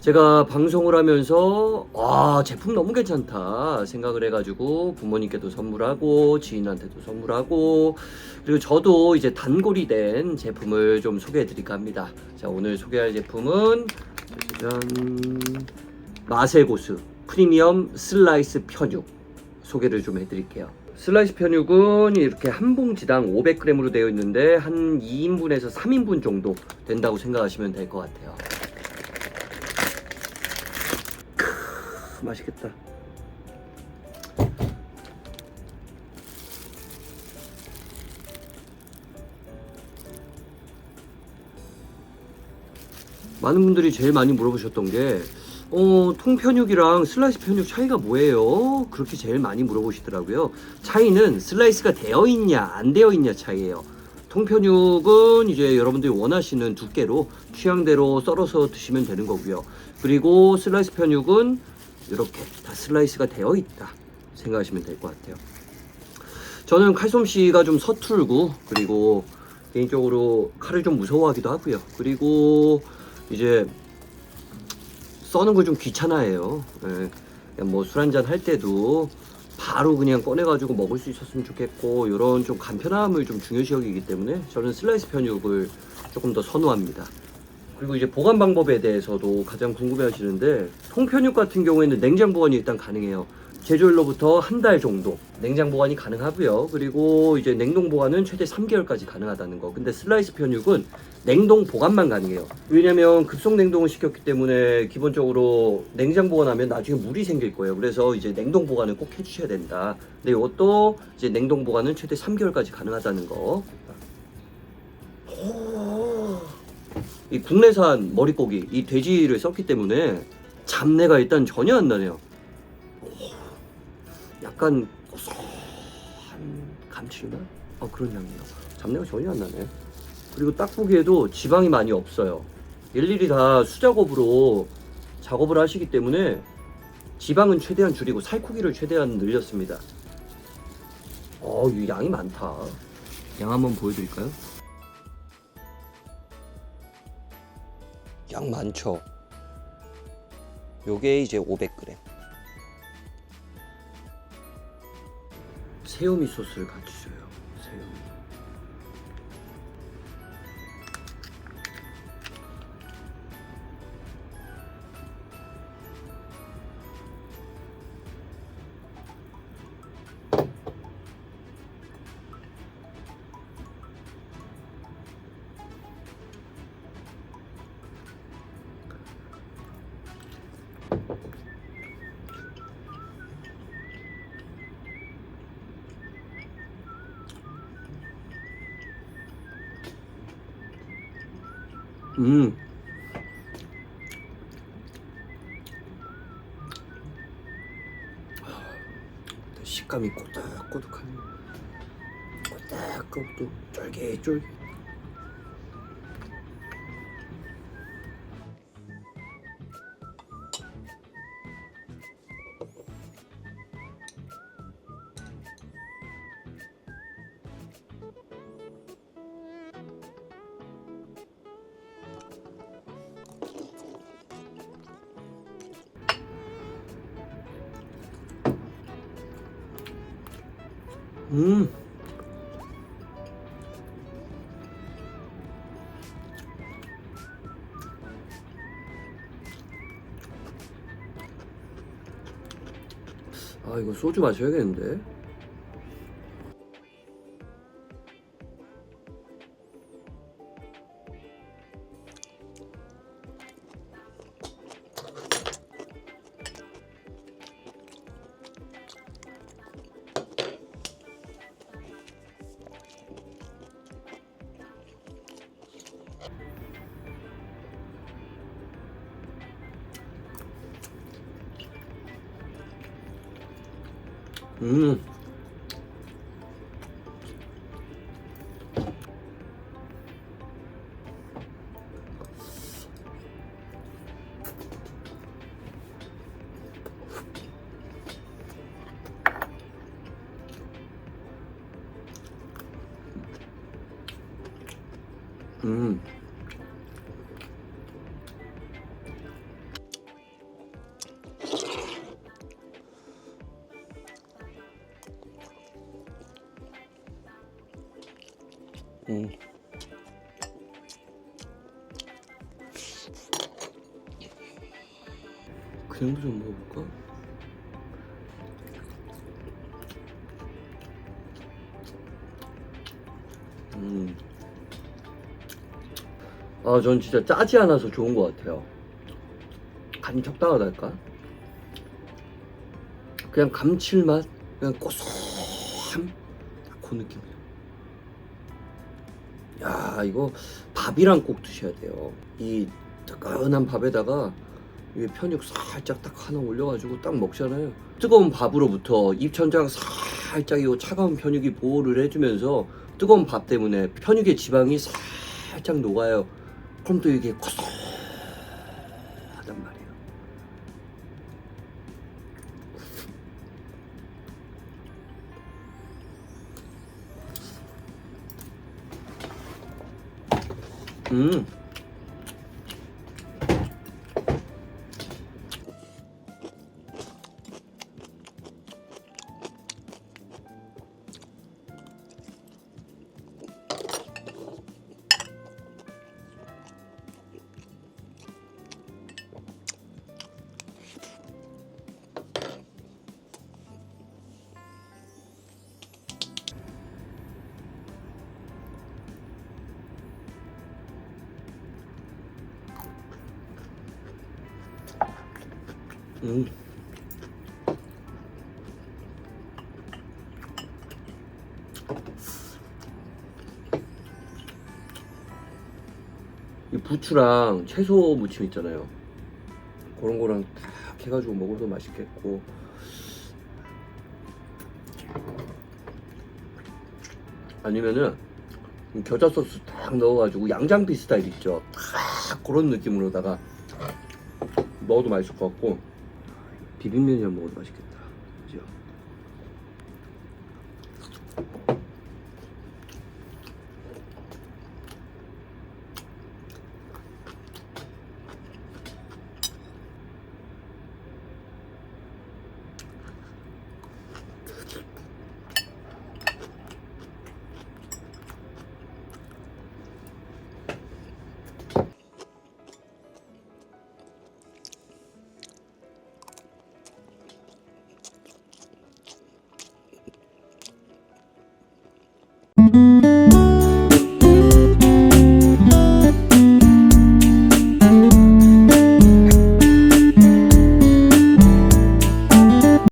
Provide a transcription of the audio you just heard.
제가 방송을 하면서 아 제품 너무 괜찮다 생각을 해가지고 부모님께도 선물하고 지인한테도 선물하고 그리고 저도 이제 단골이 된 제품을 좀 소개해드릴까 합니다. 자 오늘 소개할 제품은 짜잔 마세고스 프리미엄 슬라이스 편육 소개를 좀 해드릴게요. 슬라이스 편육은 이렇게 한 봉지당 500g으로 되어 있는데 한 2인분에서 3인분 정도 된다고 생각하시면 될 것 같아요. 맛있겠다. 많은 분들이 제일 많이 물어보셨던 게 어, 통편육이랑 슬라이스 편육 차이가 뭐예요? 그렇게 제일 많이 물어보시더라고요. 차이는 슬라이스가 되어 있냐, 안 되어 있냐 차이예요. 통편육은 이제 여러분들이 원하시는 두께로 취향대로 썰어서 드시면 되는 거고요. 그리고 슬라이스 편육은 이렇게 다 슬라이스가 되어 있다 생각하시면 될 것 같아요. 저는 칼솜씨가 좀 서툴고 그리고 개인적으로 칼을 좀 무서워하기도 하고요. 그리고 이제 써는 걸 좀 귀찮아해요. 예. 뭐술 한잔 할 때도 바로 그냥 꺼내가지고 먹을 수 있었으면 좋겠고 이런 좀 간편함을 좀 중요시 여기기 때문에 저는 슬라이스 편육을 조금 더 선호합니다. 그리고 이제 보관 방법에 대해서도 가장 궁금해 하시는데 통편육 같은 경우에는 냉장 보관이 일단 가능해요. 제조일로부터 한 달 정도 냉장 보관이 가능하고요. 그리고 이제 냉동 보관은 최대 3개월까지 가능하다는 거. 근데 슬라이스 편육은 냉동 보관만 가능해요. 왜냐면 급속 냉동을 시켰기 때문에 기본적으로 냉장 보관하면 나중에 물이 생길 거예요. 그래서 이제 냉동 보관을 꼭 해주셔야 된다. 근데 이것도 이제 냉동 보관은 최대 3개월까지 가능하다는 거. 이 국내산 머릿고기, 이 돼지를 썼기 때문에 잡내가 일단 전혀 안 나네요. 약간 고소한 감칠맛? 어 그런 향이요. 잡내가 전혀 안 나네. 그리고 딱 보기에도 지방이 많이 없어요. 일일이 다 수작업으로 작업을 하시기 때문에 지방은 최대한 줄이고 살코기를 최대한 늘렸습니다. 어, 이 양이 많다. 양 한번 보여드릴까요? 양 많죠. 요게 이제 500g. 새우미 소스를 같이 줘요. 음. 식감이 꼬득꼬득하네. 꼬득꼬득 쫄깃쫄깃. 음. 아 이거 소주 마셔야겠는데. うんうん。 음. 그냥도 좀 먹어볼까? 음. 아, 전 진짜 짜지 않아서 좋은 것 같아요. 간이 적당하달까? 그냥 감칠맛, 그냥 고소함, 그 느낌이에요. 야, 이거 밥이랑 꼭 드셔야 돼요. 이 뜨끈한 밥에다가 위에 편육 살짝 딱 하나 올려가지고 딱 먹잖아요. 뜨거운 밥으로부터 입천장 살짝 이 차가운 편육이 보호를 해주면서 뜨거운 밥 때문에 편육의 지방이 살짝 녹아요. 그럼 또 이게 고소 음. 음. 이 부추랑 채소 무침 있잖아요. 그런 거랑 딱 해가지고 먹어도 맛있겠고. 아니면은 이 겨자 소스 딱 넣어가지고 양장피 스타일 있죠. 딱 그런 느낌으로다가 먹어도 맛있을 것 같고 비빔면이랑 먹어도 맛있겠다. 그죠?